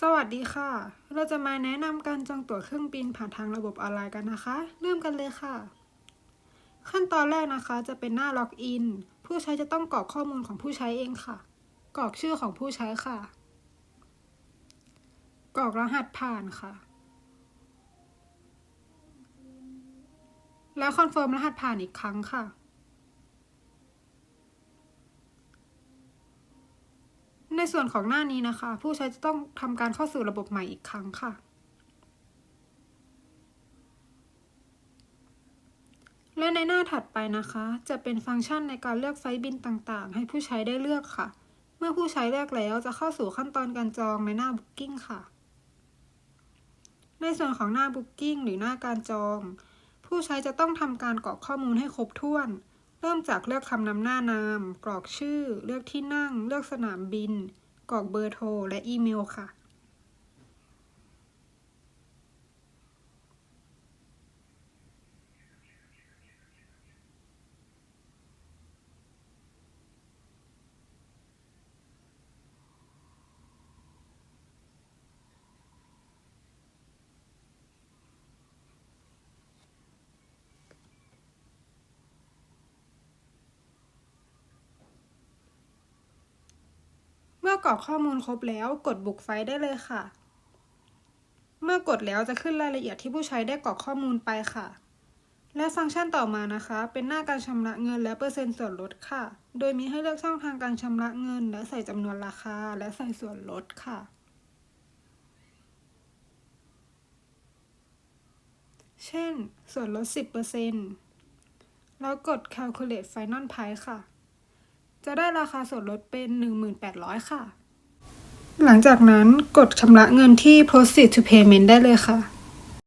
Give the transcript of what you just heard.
สวัสดีค่ะ เราจะมาแนะนำการจองตั๋วเครื่องบินผ่านทางระบบออนไลน์กันนะคะ เริ่มกันเลยค่ะ ขั้นตอนแรกนะคะ จะเป็นหน้าล็อกอิน ผู้ใช้จะต้องกรอกข้อมูลของผู้ใช้เองค่ะ กรอกชื่อของผู้ใช้ค่ะ กรอกรหัสผ่านค่ะ แล้วคอนเฟิร์มรหัสผ่านอีกครั้งค่ะ ส่วนของหน้านี้นะคะ ผู้ใช้จะต้องทำการเข้าสู่ระบบใหม่อีกครั้งค่ะ และในหน้าถัดไปนะคะ จะเป็นฟังก์ชันในการเลือกไฟล์บินต่างๆ ให้ผู้ใช้ได้เลือกค่ะ เมื่อผู้ใช้เลือกแล้วจะเข้าสู่ขั้นตอนการจองในหน้า Booking ค่ะ ในส่วนของหน้า Booking หรือหน้าการจอง ผู้ใช้จะต้องทำการกรอกข้อมูลให้ครบถ้วน เริ่มจากเลือกคำนำหน้านาม กรอกชื่อ เลือกที่นั่ง เลือกสนามบิน กรอกเบอร์โทร และอีเมลค่ะ กรอกข้อมูลครบแล้วกดบุกไฟได้เลยค่ะ เมื่อกดแล้วจะขึ้นรายละเอียดที่ผู้ใช้ได้กรอกข้อมูลไปค่ะ และฟังก์ชันต่อมานะคะ เป็นหน้าการชำระเงินและเปอร์เซ็นต์ส่วนลดค่ะ โดยมีให้เลือกช่องทางการชำระเงิน และใส่จำนวนราคา และใส่ส่วนลดค่ะเช่น ส่วนลด 10%แล้วกด calculate final price ค่ะ จะได้ราคาส่วนลดเป็น 1,800 ค่ะ หลังจากนั้นกดชำระเงินที่ proceed to payment ได้เลยค่ะ